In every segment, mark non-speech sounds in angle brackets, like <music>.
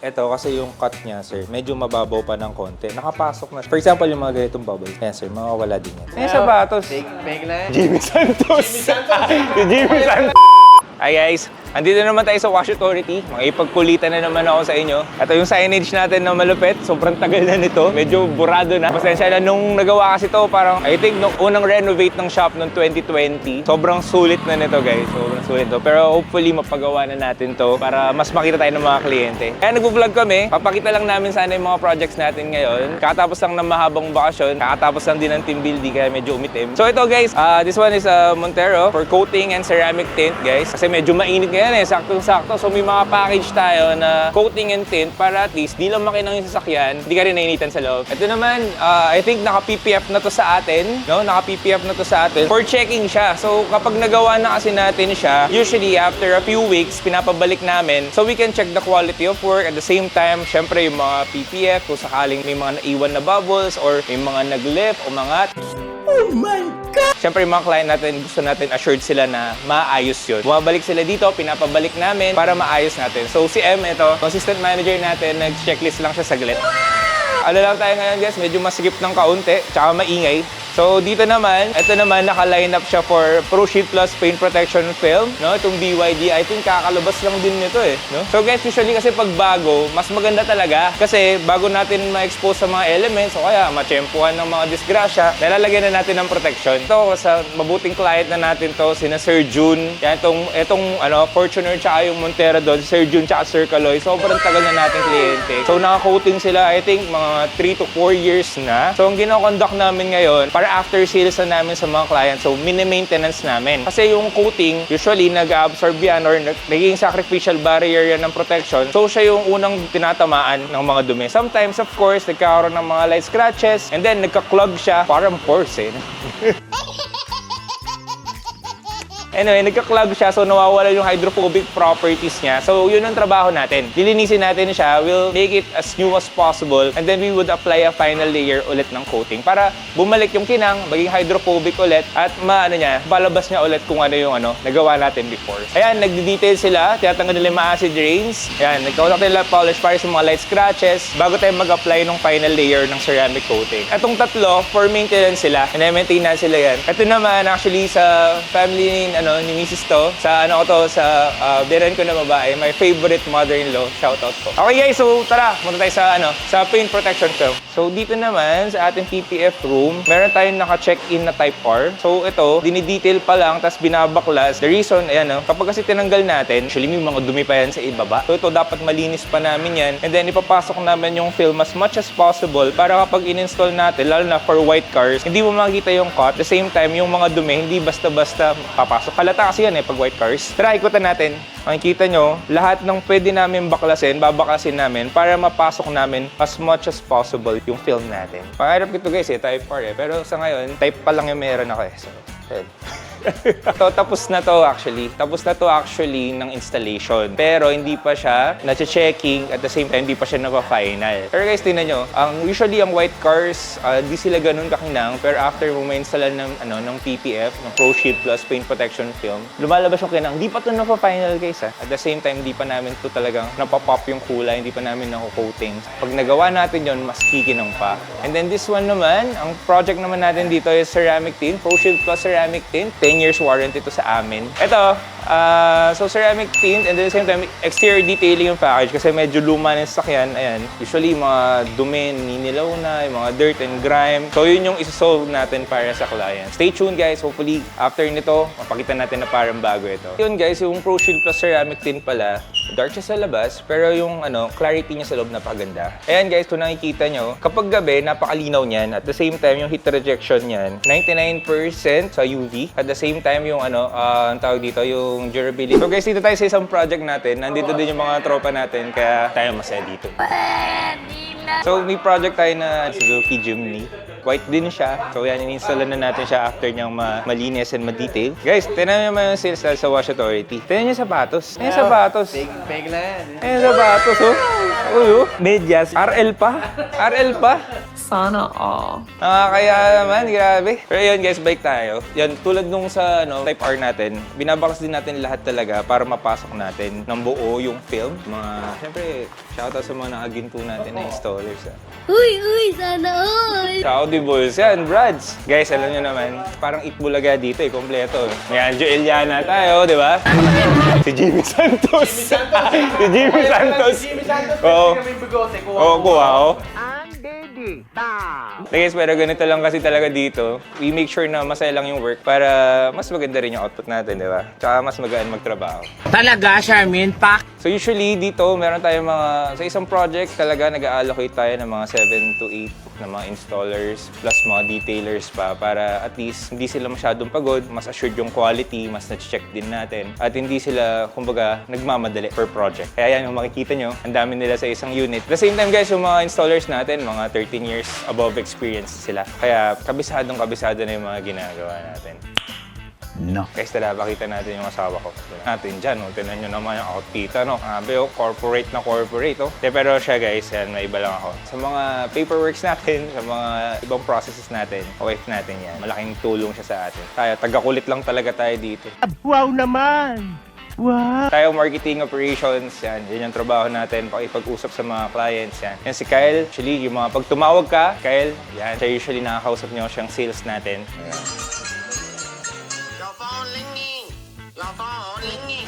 Ito kasi yung cut niya, sir, medyo mababaw pa ng konti. Nakapasok na. For example, yung mga ganitong bubbles. Ayan, sir, mawawala din yan. Ayan, sapatos. Fake, fake lang. Jimmy Santos. <laughs> Jimmy Santos. Jimmy Santos. Hi guys, andito naman tayo sa Wash Authority. Makipagkulitan na naman ako sa inyo. Ito yung signage natin na malupit. Sobrang tagal na nito. Medyo burado na. Pasensya na nung nagawa kasi to parang I think nung unang renovate ng shop noong 2020. Sobrang sulit na nito guys. Sobrang sulit to. Pero hopefully mapagawa na natin to para mas makita tayo ng mga kliyente. Kaya nag-vlog kami. Papakita lang namin sana yung mga projects natin ngayon. Kakatapos lang ng mahabang bakasyon. Kakatapos lang din ng team building kaya medyo umitim. So ito guys, ah, this one is a Montero for coating and ceramic tint guys. Kasi medyo mainit ngayon eh, saktong-sakto. So may mga package tayo na coating and tint para at least di lang makinang yung sasakyan, di ka rin nainitan sa loob. Ito naman, ah, I think naka-PPF na to sa atin, no? Naka-PPF na to sa atin for checking siya. So kapag nagawa na kasi natin siya, usually after a few weeks, pinapabalik namin so we can check the quality of work at the same time, syempre yung mga PPF kung sakaling may mga naiwan na bubbles or may mga nag-lift o mga Siyempre yung mga client natin, gusto natin assured sila na maayos yun. Bumabalik sila dito, pinapabalik namin para maayos natin. So si M, ito, assistant manager natin, nag-checklist lang siya saglit. Ano lang tayo ngayon guys, medyo masikip ng kaunti, tsaka maingay. So dito naman, ito naman naka-line up siya for Pro Sheet Plus Paint Protection Film, no? Itong BYD, I think kakalabas lang din nito eh, no? So guys, usually kasi pag bago, mas maganda talaga kasi bago natin ma-expose sa mga elements o kaya matsyempuhan ng mga disgrasya, nalalagyan na natin ng protection. Ito sa mabuting client na natin to, sina Sir June, yan itong, itong ano, Fortuner tsaka yung Montero doon, Sir June tsaka Sir Kaloy, sobrang tagal na nating kliyente. So naka-coating sila, I think mga 3 to 4 years na. So ang ginakonduct namin ngayon, para after sales na namin sa mga clients, so mini-maintenance namin. Kasi yung coating, usually nag-absorb yan or nag- nagiging sacrificial barrier yan ng protection. So siya yung unang tinatamaan ng mga dumi. Sometimes, of course, nagkakaroon ng mga light scratches and then nagka-clog siya. Parang pores eh. <laughs> Anyway, nagka-clog siya so nawawala yung hydrophobic properties niya. So yun ang trabaho natin. Lilinisin natin siya, we'll make it as new as possible and then we would apply a final layer ulit ng coating para bumalik yung kinang, maging hydrophobic ulit at maano niya, balabas niya ulit kung ano yung ano nagawa natin before. Ayan, nagdi-detail sila, tinatanggal nila yung mga acid rains. Ayan, nagkausap nila polish para sa mga light scratches bago tayo mag-apply ng final layer ng ceramic coating. Atong tatlo, for maintenance sila, and maintain na sila yan. Ito naman, actually, sa family ni, ano, ni Mrs. to, sa ano ko to, sa uh, ko na babae, my favorite mother-in-law, shoutout ko. Okay guys, so tara, punta tayo sa ano, sa paint protection film. So dito naman, sa ating PPF room, meron tayong naka-check-in na Type R. So ito, dinidetail pa lang, tapos binabaklas. The reason, ayan no, kapag kasi tinanggal natin, actually may mga dumi pa yan sa ibaba. So ito, dapat malinis pa namin yan. And then ipapasok namin yung film as much as possible para kapag in-install natin, lalo na for white cars, hindi mo makikita yung cut. At the same time, yung mga dumi, hindi basta-basta papasok. Halata kasi yan eh, pag white cars. Tara, ikutan natin. Makikita nyo, lahat ng pwede namin baklasin, babaklasin namin para mapasok namin as much as possible yung film natin. Pangarap ko ito guys eh, type 4 eh. Pero sa ngayon, type pa lang yung meron ako eh. So, yun. <laughs> <laughs> so, tapos na to actually. Tapos na to actually ng installation. Pero hindi pa siya na-checking at the same time hindi pa siya napa-final. Pero guys, tingnan nyo. Ang, usually ang white cars, ah, di sila ganun kakinang. Pero after mo ma-install ng, ano, ng PPF, ng Pro Sheet Plus Paint Protection Film, lumalabas yung kinang. Hindi pa to napa-final guys ha. At the same time, hindi pa namin to talagang napapop yung kulay. Hindi pa namin nako-coating. Pag nagawa natin yon mas kikinang pa. And then this one naman, ang project naman natin dito is ceramic tint. Pro Shield Plus ceramic tint. 10 years warranty to sa amin. Ito, ah, so ceramic tint and at the same time, exterior detailing yung package kasi medyo luma na yung sasakyan. Ayan, usually mga dumi, ninilaw na, yung mga dirt and grime. So yun yung isa-solve natin para sa client. Stay tuned guys. Hopefully, after nito, mapakita natin na parang bago ito. Yun guys, yung Pro Shield Plus ceramic tint pala, dark siya sa labas, pero yung ano, clarity niya sa loob napakaganda. Ayan guys, kung nakikita nyo, kapag gabi, napakalinaw niyan. At the same time, yung heat rejection niyan, 99% sa UV. At the same time, yung ano, ah, ang tawag dito, yung durability. So guys, dito tayo sa isang project natin. Nandito din yung mga tropa natin, kaya tayo masaya dito. So, may project tayo na Suzuki Jimny. White din siya. So, yan, in-install na natin siya after niyang ma malinis and ma-detail. Guys, tinan niyo naman yung sales sa Wash Authority. Tinan niyo yung sapatos. Tinan yung sapatos. Fake, fake lang. Tinan yung sapatos, oh. Uy, oh. Medyas. RL pa. RL pa. Sana all. Nakakaya naman, grabe. Pero yun guys, bike tayo. Yan, tulad nung sa ano, Type R natin, binabakas din natin lahat talaga para mapasok natin ng buo yung film. Mga, syempre, shoutout sa mga nakaginto natin na installers. Ah. Uy, uy, sana all! Audibles yan, Brads. Guys, alam nyo naman, parang Itbulaga dito eh, kompleto. May Anjo Eliana tayo, di ba? <laughs> si Jimmy Santos. si Jimmy Santos. Oo. Oo, kuha ako. Okay, guys, pero ganito lang kasi talaga dito. We make sure na masaya lang yung work para mas maganda rin yung output natin, di ba? Tsaka mas magaan magtrabaho. Talaga, Charmin? Pak? So usually dito, meron tayong mga, sa isang project talaga nag-allocate tayo ng mga 7 to 8 na mga installers plus mga detailers pa para at least hindi sila masyadong pagod, mas assured yung quality, mas na-check din natin at hindi sila, kumbaga, nagmamadali per project. Kaya yan, yung makikita nyo, ang dami nila sa isang unit. At the same time guys, yung mga installers natin, mga 13 years above experience sila. Kaya kabisadong kabisado na yung mga ginagawa natin. No. Guys, tala, pakita natin yung asawa ko. Natin dyan, oh. Tinan nyo naman yung outfit, ano. Sabi, oh, corporate na corporate, oh. De, pero siya, guys, yan, may iba lang ako. Sa mga paperworks natin, sa mga ibang processes natin, wife natin yan. Malaking tulong siya sa atin. Tayo, tagakulit lang talaga tayo dito. Wow naman! Wow! Tayo, marketing operations, yan. Yan yung trabaho natin, pakipag-usap sa mga clients, yan. Yan si Kyle, actually, yung mga pag tumawag ka, Kyle, yan, siya usually nakakausap niyo siyang sales natin. Ayan.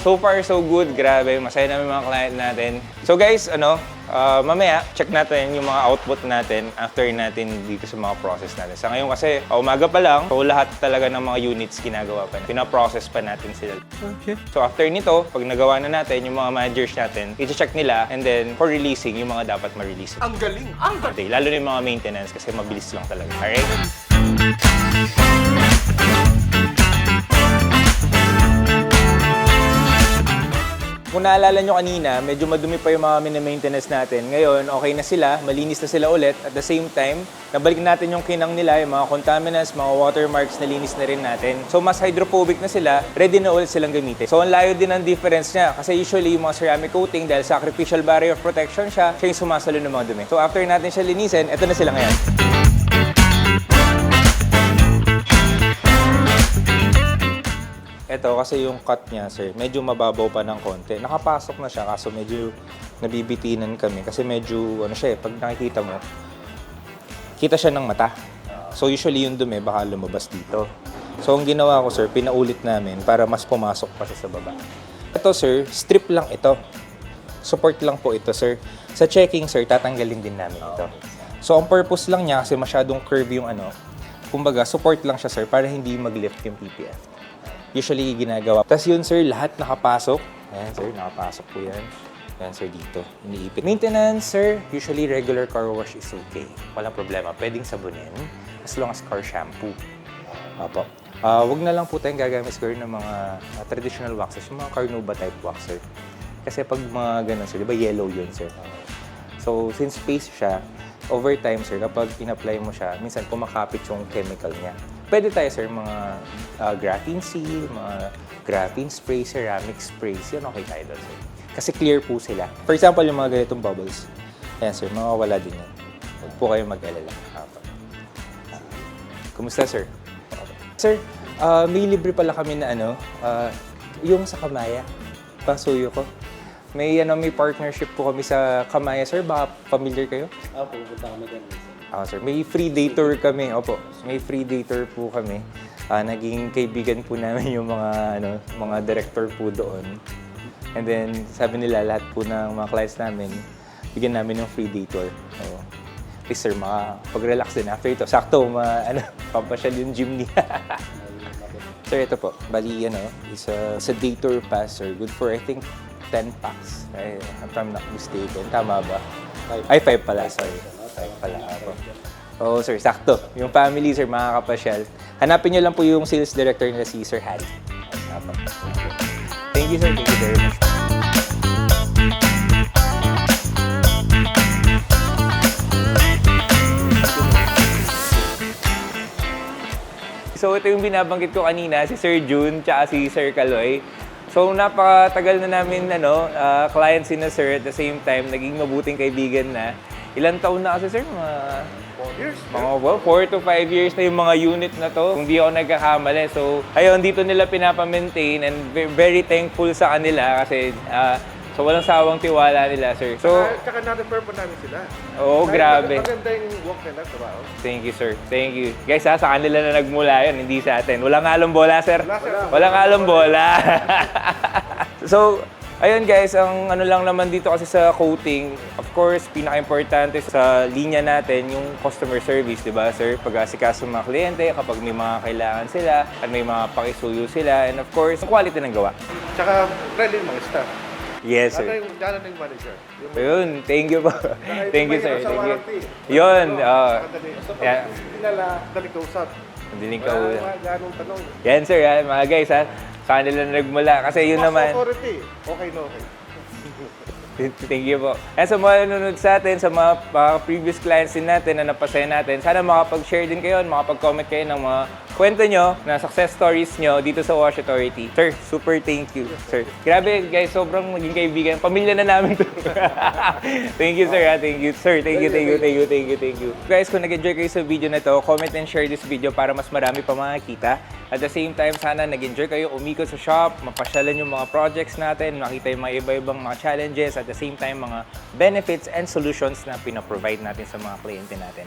So far, so good. Grabe, masaya namin mga client natin. So guys, ano, ah, mamaya, check natin yung mga output natin after natin dito sa mga process natin. Sa ngayon kasi, ah, umaga pa lang, so lahat talaga ng mga units ginagawa pa. Pinaprocess pa natin sila. Okay. So after nito, pag nagawa na natin, yung mga managers natin, i-check nila and then for releasing, yung mga dapat ma-release. Ang galing! Ang galing! Lalo na yung mga maintenance kasi mabilis lang talaga. Alright? Kung naalala nyo kanina, medyo madumi pa yung mga mini-maintenance natin. Ngayon, okay na sila, malinis na sila ulit. At the same time, nabalik natin yung kinang nila, yung mga contaminants, mga watermarks, nalinis na rin natin. So, mas hydrophobic na sila, ready na ulit silang gamitin. So, ang layo din ng difference niya. Kasi usually, yung mga ceramic coating, dahil sacrificial barrier of protection siya, siya yung sumasalo ng mga dumi. So, after natin siya linisin, eto na sila ngayon. Ito kasi yung cut niya, sir, medyo mababaw pa ng konti. Nakapasok na siya kaso medyo nabibitinan kami kasi medyo ano siya, eh, pag nakikita mo, kita siya ng mata. So usually yung dumi baka lumabas dito. So ang ginawa ko, sir, pinaulit namin para mas pumasok pa siya sa baba. Ito, sir, strip lang ito. Support lang po ito, sir. Sa checking, sir, tatanggalin din namin ito. So ang purpose lang niya kasi masyadong curve yung ano, kumbaga support lang siya, sir, para hindi mag-lift yung PPF usually ginagawa. Tapos yun, sir, lahat nakapasok. Ayan, sir, nakapasok po yan. Ayan, sir, dito. Iniipit. Maintenance, sir, usually regular car wash is okay. Walang problema. Pwedeng sabunin as long as car shampoo. Opo. Ah, wag na lang po tayong gagamit siguro ng mga ah, traditional waxes, yung mga Carnauba type wax, sir. Kasi pag mga ganun, sir, di ba yellow yun, sir? So, since paste siya, over time, sir, kapag in-apply mo siya, minsan kumakapit yung chemical niya. Pwede tayo, sir, mga ah, graphene seal, mga graphene spray, ceramic sprays, yun okay tayo doon, sir. Kasi clear po sila. For example, yung mga ganitong bubbles, ayan, sir, mawawala din yan. Huwag po kayo mag-alala. Ah, Kumusta, sir? Sir, ah, may libre pala kami na ano, ah, yung sa Kamaya, pasuyo ko. May ano may partnership po kami sa Kamaya, sir. Baka familiar kayo? Opo, pupunta kami doon. Ah, sir. May free day tour kami. Opo. May free day tour po kami. Ah, naging kaibigan po namin yung mga ano, mga director po doon. And then sabi nila lahat po ng mga clients namin, bigyan namin ng free day tour. So, please sir, makapag-relax din after ito. Sakto, ma, ano, <laughs> pampasyal yung gym niya. <laughs> Sir, ito po. Bali, ano, is a, sa day tour pass, sir. Good for, I think, 10 packs. Ay, if I'm not mistaken. Tama ba? Ay, 5 pala. Sorry. 5 pala. Ako. Oo, sir. Sakto. Yung family, sir, makakapasyal. Hanapin niyo lang po yung sales director nila si Sir Harry. Thank you, sir. Thank you very much. So ito yung binabanggit ko kanina, si Sir June tsaka si Sir Kaloy. So napakatagal na namin ano, ah, client si na Sir at the same time naging mabuting kaibigan na. Ilan taon na kasi sir? Mga, years. mga well, 4 to 5 years na yung mga unit na to. Kung di ako nagkakamali. So, ayun, dito nila pinapamaintain and ve- very thankful sa kanila kasi ah, so walang sawang tiwala nila, sir. So, So, tsaka na-refer po namin sila. Oo, Dahil grabe. mag- Maganda yung work nila, trabaho. Thank you, sir. Thank you. Guys, ha, sa kanila na nagmula yun, hindi sa atin. Walang halong bola, sir. Wala, sir. Walang halong bola. <laughs> so, ayun guys, ang ano lang naman dito kasi sa coating, of course, pinaka-importante sa linya natin yung customer service, di ba, sir? Pag-asikaso ng mga kliyente, kapag may mga kailangan sila, at may mga pakisuyo sila, and of course, yung quality ng gawa. Tsaka friendly mga staff. Yes, Ano sir. yung, gano'n yung manager? Yung, Ayun, thank you po. Thank you, sir. ano Thank you. Yun, uh, yeah. hindi nila dali kausap. Madaling Wala kaula. mga ganong tanong. Yan sir, yan, mga guys ha. Sa kanila na nagmula. Kasi yun Mas naman. authority. Okay na okay. Thank you po. At sa mga nanonood sa atin, sa mga, mga previous clients din natin na napasaya natin, sana makapag-share din kayo, makapag-comment kayo ng mga kwento nyo na success stories nyo dito sa Wash Authority. Sir, super thank you, sir. Grabe guys, sobrang naging kaibigan. Pamilya na namin to. <laughs> thank you sir, ha. thank you sir. Thank you, thank you, thank you, thank you, thank you. Guys, kung nag-enjoy kayo sa video na to, comment and share this video para mas marami pa makakita. At the same time, sana nag-enjoy kayo, umikot sa shop, mapasyalan yung mga projects natin, makita yung mga iba-ibang mga challenges, at the same time, mga benefits and solutions na pinaprovide natin sa mga kliyente natin.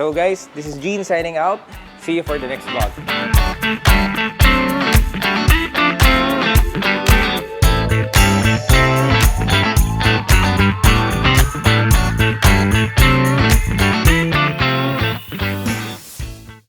So guys, this is Gene signing out. See you for the next vlog.